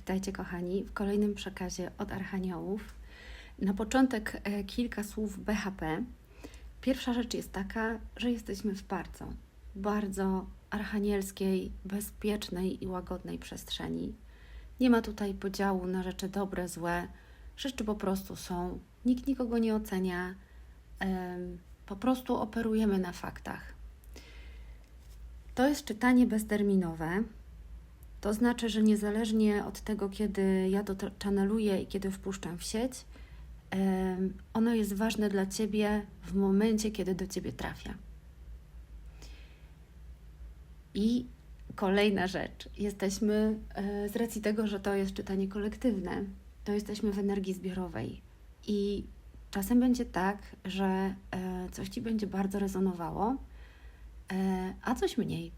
Witajcie, kochani, w kolejnym przekazie od Archaniołów. Na początek e, kilka słów BHP. Pierwsza rzecz jest taka, że jesteśmy w bardzo, bardzo archanielskiej, bezpiecznej i łagodnej przestrzeni. Nie ma tutaj podziału na rzeczy dobre, złe. Rzeczy po prostu są. Nikt nikogo nie ocenia. Po prostu operujemy na faktach. To jest czytanie bezterminowe. To znaczy, że niezależnie od tego, kiedy ja to channeluję i kiedy wpuszczam w sieć, ono jest ważne dla Ciebie w momencie, kiedy do Ciebie trafia. I kolejna rzecz. Jesteśmy, e, z racji tego, że to jest czytanie kolektywne, to jesteśmy w energii zbiorowej. I czasem będzie tak, że e, coś Ci będzie bardzo rezonowało, e, a coś mniej.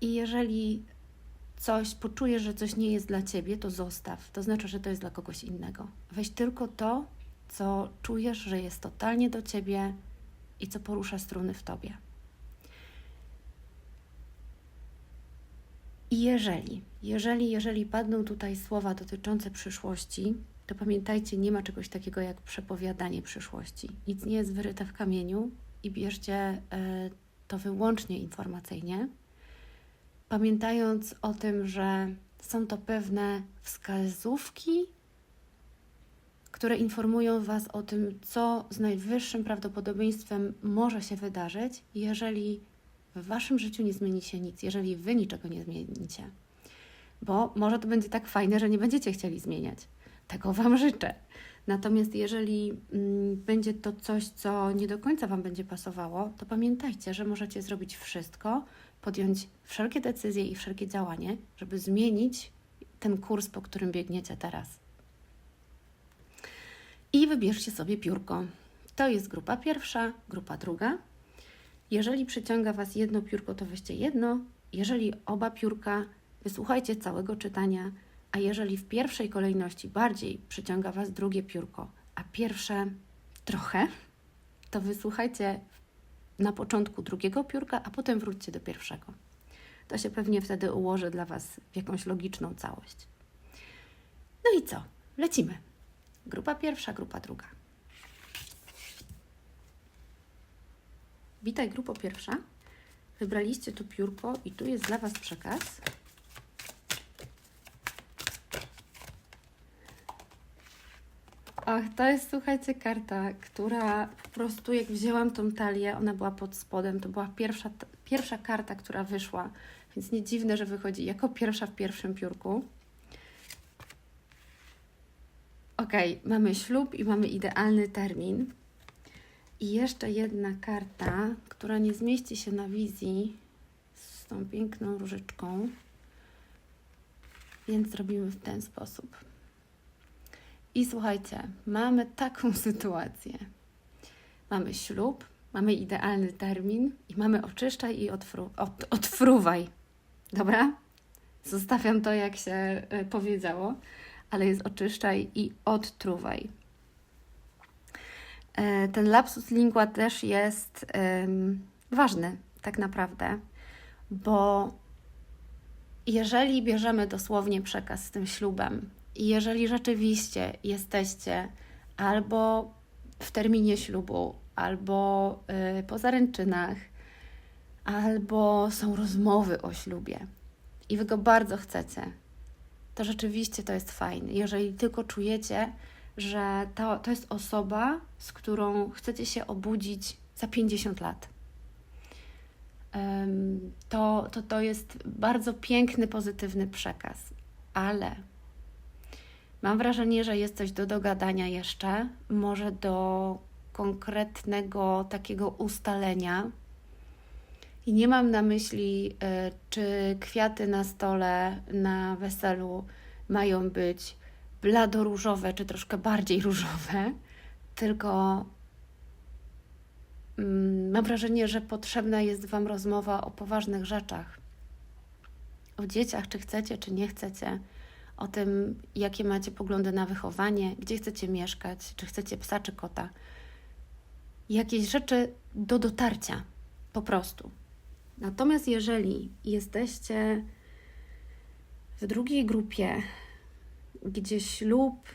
I jeżeli coś poczujesz, że coś nie jest dla ciebie, to zostaw. To znaczy, że to jest dla kogoś innego. Weź tylko to, co czujesz, że jest totalnie do ciebie i co porusza struny w tobie. I jeżeli, jeżeli, jeżeli padną tutaj słowa dotyczące przyszłości, to pamiętajcie, nie ma czegoś takiego jak przepowiadanie przyszłości. Nic nie jest wyryte w kamieniu i bierzcie e, to wyłącznie informacyjnie pamiętając o tym, że są to pewne wskazówki, które informują Was o tym, co z najwyższym prawdopodobieństwem może się wydarzyć, jeżeli w Waszym życiu nie zmieni się nic, jeżeli Wy niczego nie zmienicie. Bo może to będzie tak fajne, że nie będziecie chcieli zmieniać. Tego Wam życzę. Natomiast jeżeli mm, będzie to coś, co nie do końca Wam będzie pasowało, to pamiętajcie, że możecie zrobić wszystko, podjąć wszelkie decyzje i wszelkie działanie, żeby zmienić ten kurs, po którym biegniecie teraz. I wybierzcie sobie piórko. To jest grupa pierwsza, grupa druga. Jeżeli przyciąga Was jedno piórko, to weźcie jedno. Jeżeli oba piórka, wysłuchajcie całego czytania. A jeżeli w pierwszej kolejności bardziej przyciąga Was drugie piórko, a pierwsze trochę, to wysłuchajcie na początku drugiego piórka, a potem wróćcie do pierwszego. To się pewnie wtedy ułoży dla Was w jakąś logiczną całość. No i co? Lecimy. Grupa pierwsza, grupa druga. Witaj, grupo pierwsza. Wybraliście tu piórko i tu jest dla Was przekaz. Ach, to jest, słuchajcie, karta, która po prostu, jak wzięłam tą talię, ona była pod spodem, to była pierwsza, pierwsza karta, która wyszła, więc nie dziwne, że wychodzi jako pierwsza w pierwszym piórku. Ok, mamy ślub i mamy idealny termin. I jeszcze jedna karta, która nie zmieści się na wizji z tą piękną różyczką, więc zrobimy w ten sposób. I słuchajcie, mamy taką sytuację. Mamy ślub, mamy idealny termin i mamy oczyszczaj i otfru, od, otfruwaj. Dobra? Zostawiam to, jak się y, powiedziało, ale jest oczyszczaj i odtruwaj. E, ten lapsus lingua też jest ym, ważny, tak naprawdę, bo jeżeli bierzemy dosłownie przekaz z tym ślubem, jeżeli rzeczywiście jesteście albo w terminie ślubu, albo y, po zaręczynach, albo są rozmowy o ślubie i wy go bardzo chcecie, to rzeczywiście to jest fajne. Jeżeli tylko czujecie, że to, to jest osoba, z którą chcecie się obudzić za 50 lat. To, to, to jest bardzo piękny, pozytywny przekaz, ale Mam wrażenie, że jest coś do dogadania jeszcze, może do konkretnego takiego ustalenia. I nie mam na myśli, y, czy kwiaty na stole na weselu mają być bladoróżowe, czy troszkę bardziej różowe, tylko mm, mam wrażenie, że potrzebna jest Wam rozmowa o poważnych rzeczach. O dzieciach, czy chcecie, czy nie chcecie o tym, jakie macie poglądy na wychowanie, gdzie chcecie mieszkać, czy chcecie psa, czy kota. Jakieś rzeczy do dotarcia, po prostu. Natomiast jeżeli jesteście W drugiej grupie, gdzie ślub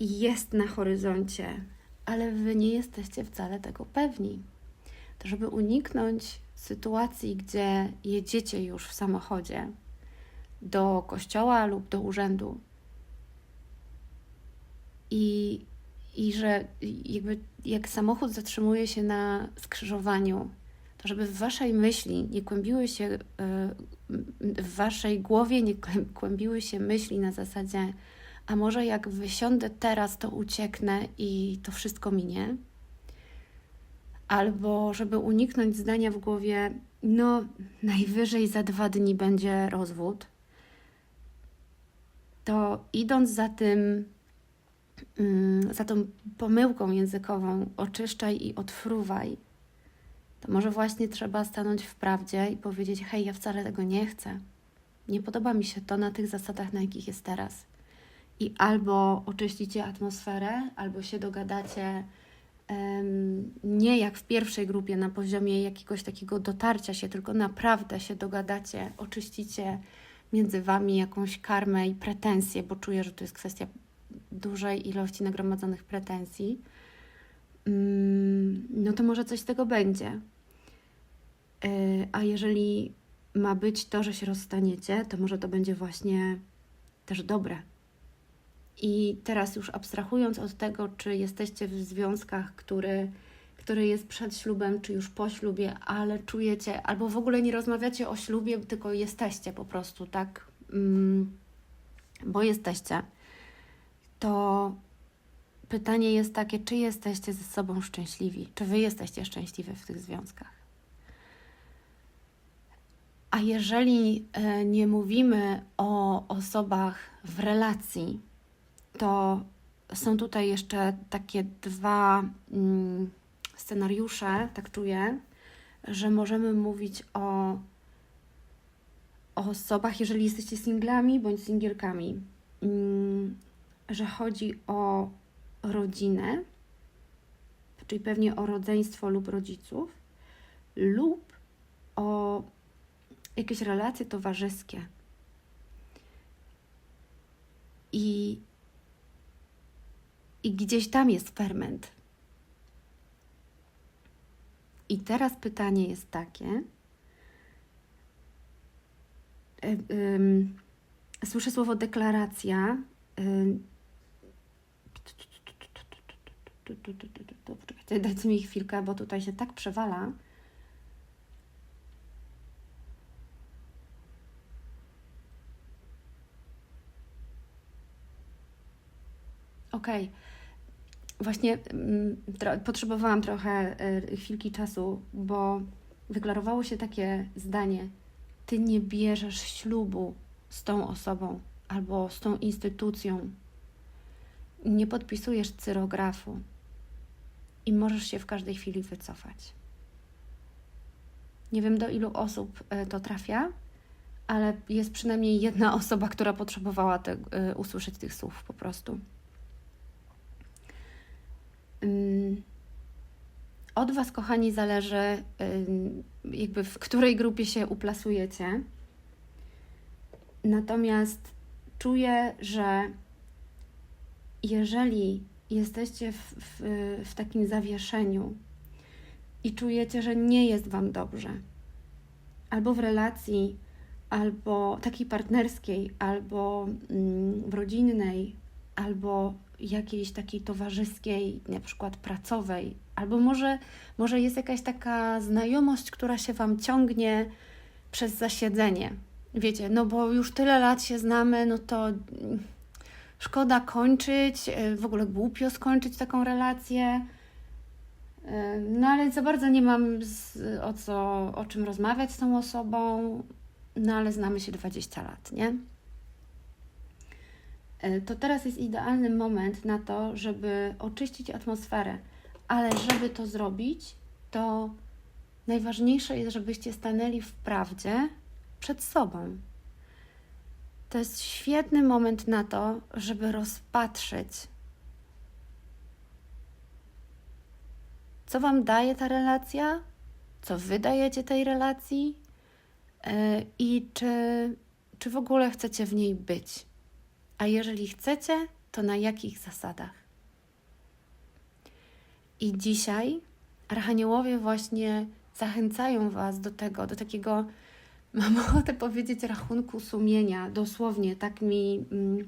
jest na horyzoncie, ale wy nie jesteście wcale tego pewni, to żeby uniknąć sytuacji, gdzie jedziecie już w samochodzie do kościoła lub do urzędu i, i że jakby jak samochód zatrzymuje się na skrzyżowaniu, to żeby w waszej myśli nie kłębiły się, y, w waszej głowie nie kłębiły się myśli na zasadzie, a może jak wysiądę teraz, to ucieknę i to wszystko minie. Albo żeby uniknąć zdania w głowie, no najwyżej za dwa dni będzie rozwód, to idąc za tym, mm, za tą pomyłką językową, oczyszczaj i odfruwaj, to może właśnie trzeba stanąć w prawdzie i powiedzieć: Hej, ja wcale tego nie chcę. Nie podoba mi się to na tych zasadach, na jakich jest teraz. I albo oczyścicie atmosferę, albo się dogadacie nie jak w pierwszej grupie na poziomie jakiegoś takiego dotarcia się, tylko naprawdę się dogadacie, oczyścicie między wami jakąś karmę i pretensje, bo czuję, że to jest kwestia dużej ilości nagromadzonych pretensji. Mm, No to może coś z tego będzie. Yy, A jeżeli ma być to, że się rozstaniecie, to może to będzie właśnie też dobre. I teraz już abstrahując od tego, czy jesteście w związkach, który, który jest przed ślubem, czy już po ślubie, ale czujecie, albo w ogóle nie rozmawiacie o ślubie, tylko jesteście po prostu, tak? Mm, bo jesteście. To pytanie jest takie, czy jesteście ze sobą szczęśliwi? Czy wy jesteście szczęśliwi w tych związkach? A jeżeli e, nie mówimy o osobach w relacji, to są tutaj jeszcze takie dwa mm, scenariusze, tak czuję, że możemy mówić o, o osobach, jeżeli jesteście singlami bądź singielkami, mm, że chodzi o rodzinę, czyli pewnie o rodzeństwo lub rodziców, lub o jakieś relacje towarzyskie. I, I gdzieś tam jest ferment. I teraz pytanie jest takie. ym, Słyszę słowo deklaracja. ym, Poczekajcie, dajcie mi chwilkę, bo tutaj się tak przewala. Okej. Właśnie mm, tro- potrzebowałam trochę y, chwilki czasu, bo wyklarowało się takie zdanie: Ty nie bierzesz ślubu z tą osobą albo z tą instytucją. Nie podpisujesz cyrografu i możesz się w każdej chwili wycofać. Nie wiem, do ilu osób y, to trafia, ale jest przynajmniej jedna osoba, która potrzebowała te, y, usłyszeć tych słów po prostu. Od Was, kochani, zależy, jakby w której grupie się uplasujecie. Natomiast czuję, że jeżeli jesteście w, w, w takim zawieszeniu i czujecie, że nie jest Wam dobrze, albo w relacji, albo takiej partnerskiej, albo w rodzinnej, albo jakiejś takiej towarzyskiej, na przykład pracowej, albo może, może jest jakaś taka znajomość, która się Wam ciągnie przez zasiedzenie. Wiecie, no bo już tyle lat się znamy, no to mm, szkoda kończyć, y, w ogóle głupio skończyć taką relację. Y, No ale za bardzo nie mam z, o, co, o czym rozmawiać z tą osobą, no ale znamy się 20 lat, nie? Y, To teraz jest idealny moment na to, żeby oczyścić atmosferę, ale żeby to zrobić, to najważniejsze jest, żebyście stanęli w prawdzie przed sobą. To jest świetny moment na to, żeby rozpatrzeć, co Wam daje ta relacja, co Wy dajecie tej relacji yy, i czy, czy w ogóle chcecie w niej być. A jeżeli chcecie, to na jakich zasadach? I dzisiaj archaniołowie właśnie zachęcają Was do tego, do takiego, mam ochotę powiedzieć, rachunku sumienia. Dosłownie, tak mi,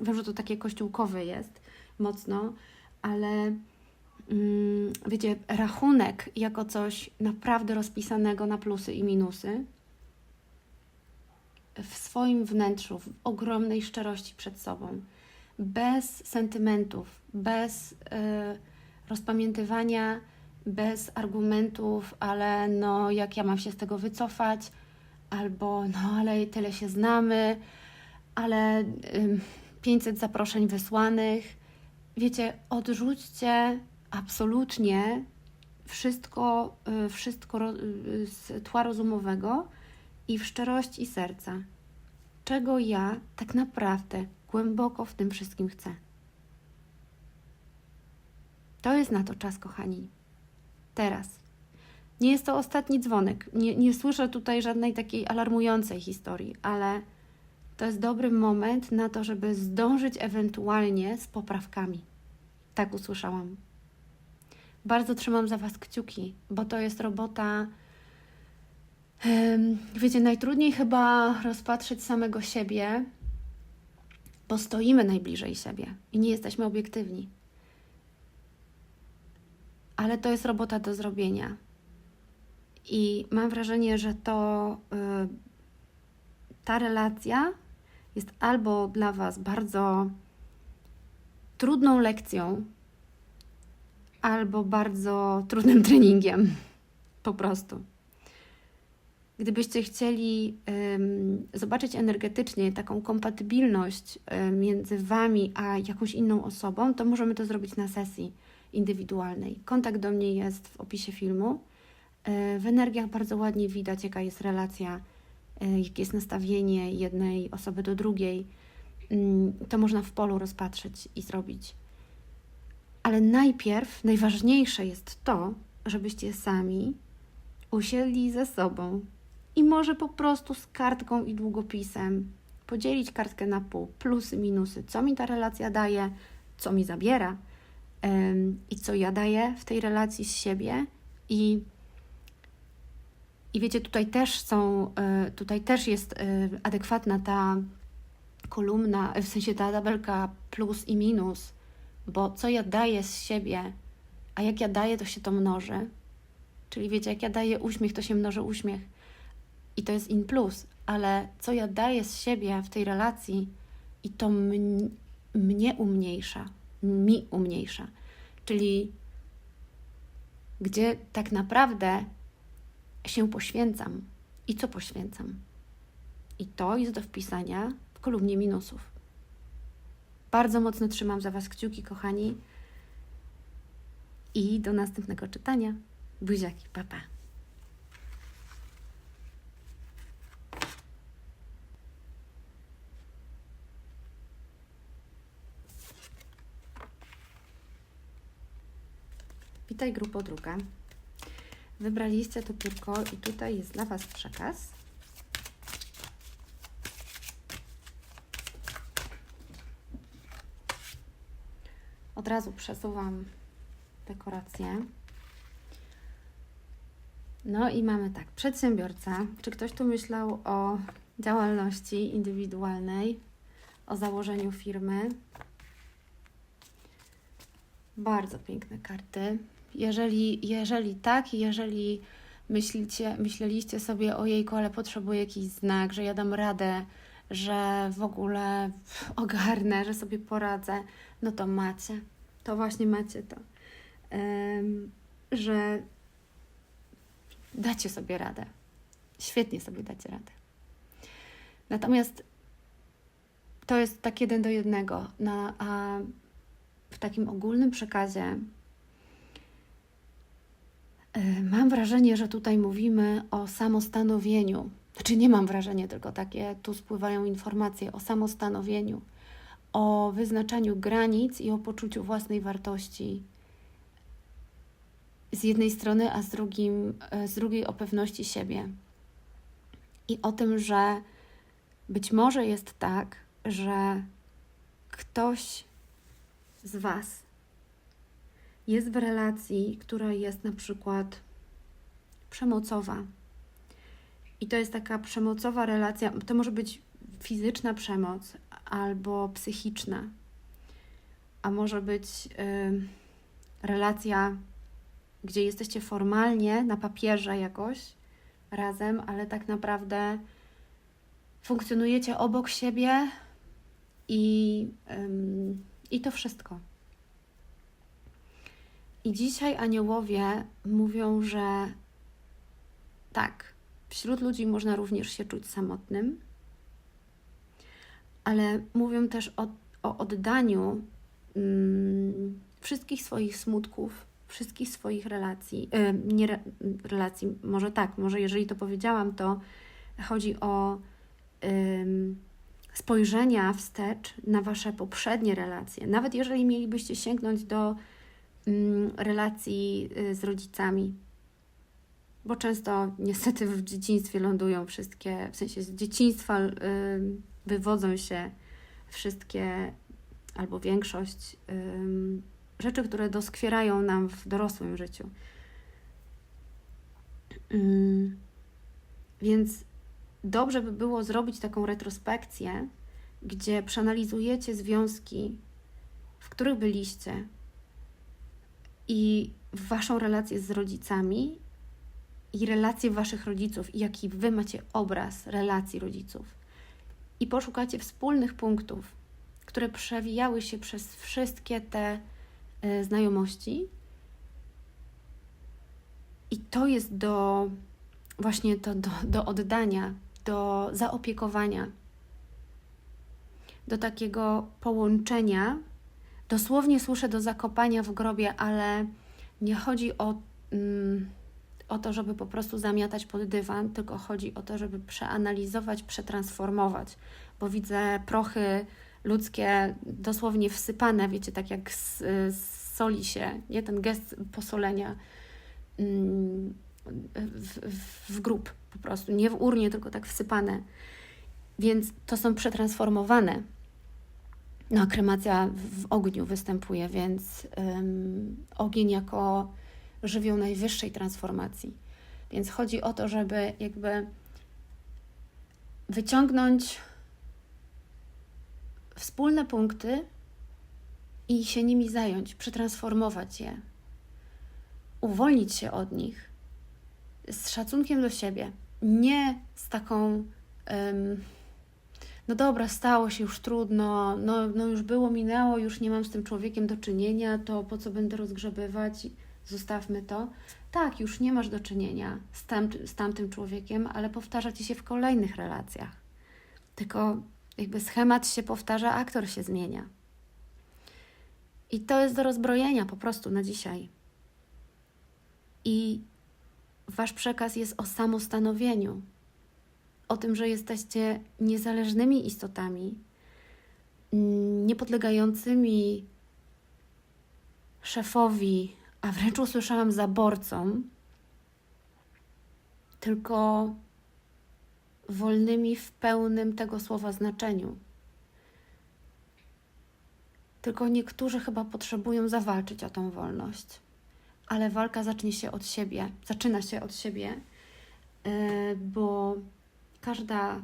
wiem, że to takie kościółkowe jest mocno, ale mm, wiecie, rachunek jako coś naprawdę rozpisanego na plusy i minusy w swoim wnętrzu, w ogromnej szczerości przed sobą, bez sentymentów, bez y, rozpamiętywania, bez argumentów, ale no jak ja mam się z tego wycofać, albo no ale tyle się znamy, ale y, 500 zaproszeń wysłanych. Wiecie, odrzućcie absolutnie wszystko, y, wszystko ro- y, z tła rozumowego i w szczerości serca. Czego ja tak naprawdę głęboko w tym wszystkim chcę. To jest na to czas, kochani. Teraz. Nie jest to ostatni dzwonek. Nie, nie słyszę tutaj żadnej takiej alarmującej historii, ale to jest dobry moment na to, żeby zdążyć ewentualnie z poprawkami. Tak usłyszałam. Bardzo trzymam za Was kciuki, bo to jest robota. Wiecie, najtrudniej chyba rozpatrzeć samego siebie, bo stoimy najbliżej siebie i nie jesteśmy obiektywni. Ale to jest robota do zrobienia. I mam wrażenie, że to y, ta relacja jest albo dla Was bardzo trudną lekcją, albo bardzo trudnym treningiem. Po prostu. Gdybyście chcieli ym, zobaczyć energetycznie taką kompatybilność y, między Wami a jakąś inną osobą, to możemy to zrobić na sesji indywidualnej. Kontakt do mnie jest w opisie filmu. Y, w energiach bardzo ładnie widać, jaka jest relacja, y, jakie jest nastawienie jednej osoby do drugiej. Ym, to można w polu rozpatrzeć i zrobić. Ale najpierw najważniejsze jest to, żebyście sami usiedli ze sobą i może po prostu z kartką i długopisem podzielić kartkę na pół, plusy, minusy, co mi ta relacja daje, co mi zabiera em, i co ja daję w tej relacji z siebie. I i wiecie, tutaj też są, e, tutaj też jest e, adekwatna ta kolumna, w sensie ta tabelka plus i minus, bo co ja daję z siebie, a jak ja daję, to się to mnoży. Czyli wiecie, jak ja daję uśmiech, to się mnoży uśmiech i to jest in plus, ale co ja daję z siebie w tej relacji i to m- mnie umniejsza, mi umniejsza. Czyli gdzie tak naprawdę się poświęcam i co poświęcam. I to jest do wpisania w kolumnie minusów. Bardzo mocno trzymam za Was kciuki, kochani. I do następnego czytania. Buziaki, papa. Pa. Witaj, grupo druga. Wybraliście to piórko i tutaj jest dla Was przekaz. Od razu przesuwam dekorację. No i mamy tak, przedsiębiorca. Czy ktoś tu myślał o działalności indywidualnej, o założeniu firmy? Bardzo piękne karty. Jeżeli, jeżeli tak, jeżeli myślicie, myśleliście sobie o jejku, ale potrzebuję jakiś znak, że ja dam radę, że w ogóle ogarnę, że sobie poradzę, no to macie. To właśnie macie to. Em, że dacie sobie radę. Świetnie sobie dacie radę. Natomiast to jest tak jeden do jednego. Na, a w takim ogólnym przekazie mam wrażenie, że tutaj mówimy o samostanowieniu. Znaczy nie mam wrażenia, tylko takie tu spływają informacje o samostanowieniu, o wyznaczaniu granic i o poczuciu własnej wartości z jednej strony, a z, drugim, z drugiej o pewności siebie. I o tym, że Być może jest tak, że ktoś z Was jest w relacji, która jest na przykład przemocowa. I to jest taka przemocowa relacja, to może być fizyczna przemoc albo psychiczna, a może być relacja, gdzie jesteście formalnie na papierze jakoś razem, ale tak naprawdę funkcjonujecie obok siebie i, i to wszystko. I dzisiaj aniołowie mówią, że tak, wśród ludzi można również się czuć samotnym, ale mówią też o, o oddaniu mm, wszystkich swoich smutków, wszystkich swoich relacji, yy, nie re, relacji, może tak, może jeżeli to powiedziałam, to chodzi o yy, spojrzenia wstecz na Wasze poprzednie relacje. Nawet jeżeli mielibyście sięgnąć do relacji y, z rodzicami, bo często niestety w dzieciństwie lądują wszystkie, w sensie z dzieciństwa yy, wywodzą się wszystkie albo większość yy, rzeczy, które doskwierają nam w dorosłym życiu. Yy, więc dobrze by było zrobić taką retrospekcję, gdzie przeanalizujecie związki, w których byliście i waszą relację z rodzicami i relacje waszych rodziców i jaki wy macie obraz relacji rodziców. I poszukacie wspólnych punktów, które przewijały się przez wszystkie te y, znajomości. I to jest do właśnie to do, do oddania, do zaopiekowania, do takiego połączenia. Dosłownie słyszę do zakopania w grobie, ale nie chodzi o. Mm, o to, żeby po prostu zamiatać pod dywan, tylko chodzi o to, żeby przeanalizować, przetransformować, bo widzę prochy ludzkie dosłownie wsypane, wiecie, tak jak z, z soli się, nie ten gest posolenia mm, w, w, w grób po prostu, nie w urnie, tylko tak wsypane. Więc to są przetransformowane. No, kremacja w ogniu występuje, więc um, ogień jako żywioł najwyższej transformacji. Więc chodzi o to, żeby jakby wyciągnąć wspólne punkty i się nimi zająć, przetransformować je, uwolnić się od nich z szacunkiem do siebie, nie z taką. Um, no dobra, stało się już trudno, no, no już było, minęło, już nie mam z tym człowiekiem do czynienia, to po co będę rozgrzebywać? zostawmy to. Tak, już nie masz do czynienia z, tam, z tamtym człowiekiem, ale powtarza ci się w kolejnych relacjach. Tylko jakby schemat się powtarza, aktor się zmienia. I to jest do rozbrojenia po prostu na dzisiaj. I wasz przekaz jest o samostanowieniu, o tym, że jesteście niezależnymi istotami, niepodlegającymi szefowi, a wręcz usłyszałam zaborcą, tylko wolnymi w pełnym tego słowa znaczeniu. Tylko niektórzy chyba potrzebują zawalczyć o tą wolność, ale walka zacznie się od siebie, zaczyna się od siebie, e, bo każda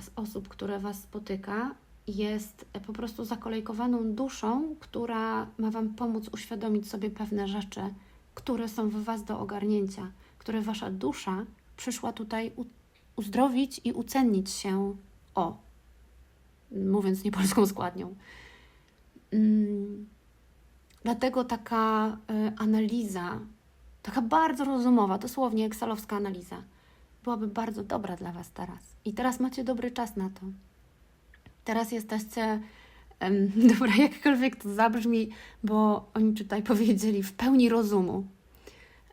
z osób, które Was spotyka, jest po prostu zakolejkowaną duszą, która ma Wam pomóc uświadomić sobie pewne rzeczy, które są w Was do ogarnięcia, które Wasza dusza przyszła tutaj uzdrowić i ucennić się o, mówiąc niepolską składnią. Mm, dlatego taka y, analiza, taka bardzo rozumowa, dosłownie eksalowska analiza, byłaby bardzo dobra dla Was teraz. I teraz macie dobry czas na to. Teraz jesteście, dobra, jakkolwiek to zabrzmi, bo oni tutaj powiedzieli w pełni rozumu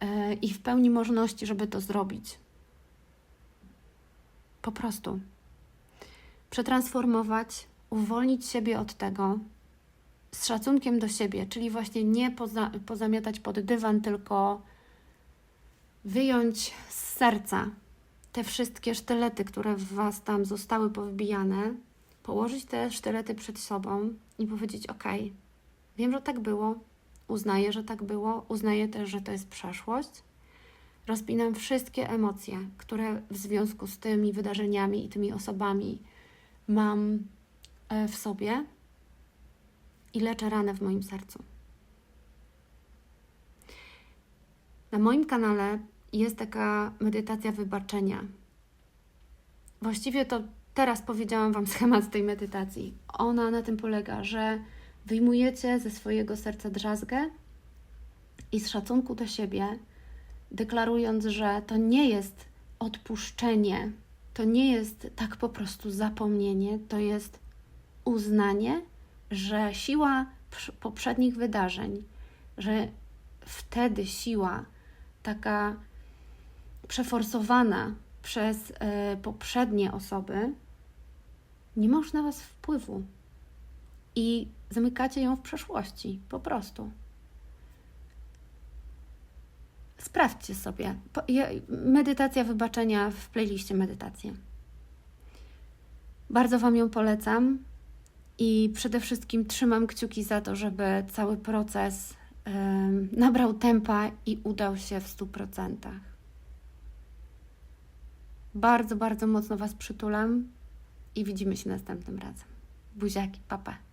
e, i w pełni możliwości, żeby to zrobić. Po prostu. Przetransformować, uwolnić siebie od tego z szacunkiem do siebie, czyli właśnie nie poza, pozamiatać pod dywan, tylko wyjąć z serca te wszystkie sztylety, które w Was tam zostały powybijane, położyć te sztylety przed sobą i powiedzieć: OK, wiem, że tak było, uznaję, że tak było, uznaję też, że to jest przeszłość. Rozpinam wszystkie emocje, które w związku z tymi wydarzeniami i tymi osobami mam e, w sobie i leczę ranę w moim sercu. Na moim kanale jest taka medytacja wybaczenia. Właściwie to teraz powiedziałam Wam schemat tej medytacji. Ona na tym polega, że wyjmujecie ze swojego serca drzazgę i z szacunku do siebie, deklarując, że to nie jest odpuszczenie, to nie jest tak po prostu zapomnienie, to jest uznanie, że siła poprzednich wydarzeń, że wtedy siła taka przeforsowana przez e, poprzednie osoby nie ma już na Was wpływu i zamykacie ją w przeszłości, po prostu. Sprawdźcie sobie. Medytacja wybaczenia w playliście medytacje. Bardzo Wam ją polecam i przede wszystkim trzymam kciuki za to, żeby cały proces nabrał tempa i udał się w 100%. Bardzo, bardzo mocno Was przytulam i widzimy się następnym razem. Buziaki, papa.